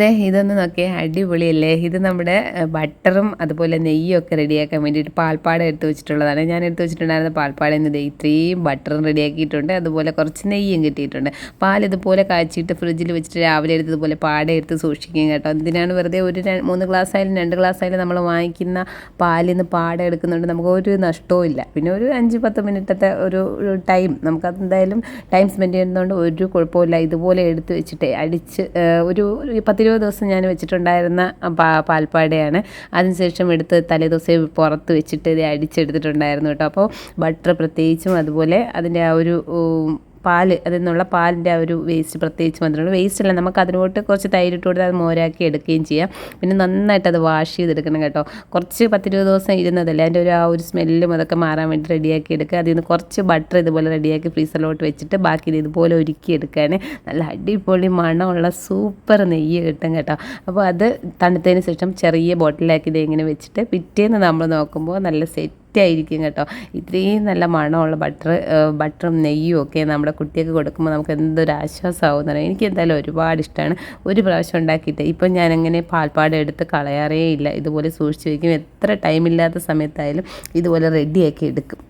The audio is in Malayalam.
ദേ ഇതൊന്ന് നോക്കിയാൽ അടിപൊളിയല്ലേ? ഇത് നമ്മുടെ ബട്ടറും അതുപോലെ നെയ്യും ഒക്കെ റെഡിയാക്കാൻ വേണ്ടിയിട്ട് പാൽപ്പാടം എടുത്ത് വെച്ചിട്ടുള്ളതാണ്. ഞാൻ എടുത്ത് വെച്ചിട്ടുണ്ടായിരുന്ന പാൽപ്പാടയിൽ നിന്ന് ദേ ഇത്രയും ബട്ടറും റെഡിയാക്കിയിട്ടുണ്ട്. അതുപോലെ കുറച്ച് നെയ്യും കിട്ടിയിട്ടുണ്ട്. പാൽ ഇതുപോലെ കാച്ചിയിട്ട് ഫ്രിഡ്ജിൽ വെച്ചിട്ട് രാവിലെ എടുത്ത് ഇതുപോലെ പാട എടുത്ത് സൂക്ഷിക്കും കേട്ടോ. എന്തിനാണ് വെറുതെ ഒരു മൂന്ന് ഗ്ലാസ് ആയാലും രണ്ട് ഗ്ലാസ് ആയാലും നമ്മൾ വാങ്ങിക്കുന്ന പാലിൽ നിന്ന് പാട എടുക്കുന്നുണ്ട് നമുക്ക് ഒരു നഷ്ടവും ഇല്ല. പിന്നെ ഒരു അഞ്ച് പത്ത് മിനിറ്റത്തെ ഒരു ടൈം. നമുക്കത് എന്തായാലും ടൈം സ്പെൻഡ് ചെയ്യുന്നതുകൊണ്ട് ഒരു കുഴപ്പമില്ല ഇതുപോലെ എടുത്ത് വെച്ചിട്ട് അടിച്ച് ഒരു ഒരു പത്തിരുപത് ദിവസം ഞാൻ വെച്ചിട്ടുണ്ടായിരുന്ന പാൽപ്പാടയാണ്. അതിനുശേഷം എടുത്ത് തലേദിവസം പുറത്ത് വെച്ചിട്ട് ഇത് അടിച്ചെടുത്തിട്ടുണ്ടായിരുന്നു കേട്ടോ. അപ്പോൾ ബട്ടർ പ്രത്യേകിച്ചും അതുപോലെ അതിന്റെ ആ ഒരു പാൽ അതിൽ നിന്നുള്ള പാലിന്റെ ആ ഒരു വേസ്റ്റ് പ്രത്യേകിച്ച് വന്നിട്ടുണ്ട് വേസ്റ്റ് അല്ല. നമുക്ക് അതിനോട്ട് കുറച്ച് തൈരിട്ട് കൊടുത്ത് അത് മോരാക്കി എടുക്കുകയും ചെയ്യാം. പിന്നെ നന്നായിട്ട് അത് വാഷ് ചെയ്തെടുക്കണം കേട്ടോ. കുറച്ച് പത്തിരുപത് ദിവസം ഇരുന്നതല്ലേ? അതിന്റെ ഒരു ആ ഒരു സ്മെല്ലും അതൊക്കെ മാറാൻ വേണ്ടി റെഡിയാക്കി എടുക്കുക. അതിൽ നിന്ന് കുറച്ച് ബട്ടർ ഇതുപോലെ റെഡിയാക്കി ഫ്രീസറിലോട്ട് വെച്ചിട്ട് ബാക്കി ഇത് ഇതുപോലെ ഒരുക്കി എടുക്കാൻ നല്ല അടിപൊളി മണമുള്ള സൂപ്പർ നെയ്യ് കിട്ടും കേട്ടോ. അപ്പോൾ അത് തണുത്തതിന് ശേഷം ചെറിയ ബോട്ടിലാക്കി ഇത് ഇങ്ങനെ വെച്ചിട്ട് പിറ്റേന്ന് നമ്മൾ നോക്കുമ്പോൾ നല്ല സെറ്റ് ആയിരിക്കും കേട്ടോ. ഇത്രയും നല്ല മണമുള്ള ബട്ടർ ബട്ടറും നെയ്യും ഒക്കെ നമ്മുടെ കുട്ടിയൊക്കെ കൊടുക്കുമ്പോൾ നമുക്ക് എന്തൊരു ആശ്വാസമാവും എന്ന് എനിക്ക് എന്തായാലും ഒരുപാട് ഇഷ്ടമാണ്. ഒരു പ്രാവശ്യം ഉണ്ടാക്കിയിട്ട് ഇപ്പം ഞാനങ്ങനെ പാൽപ്പാട് എടുത്ത് കളയാറേ ഇല്ല ഇതുപോലെ സൂക്ഷിച്ച് വയ്ക്കും എത്ര ടൈമില്ലാത്ത സമയത്തായാലും ഇതുപോലെ റെഡിയാക്കി എടുക്കും.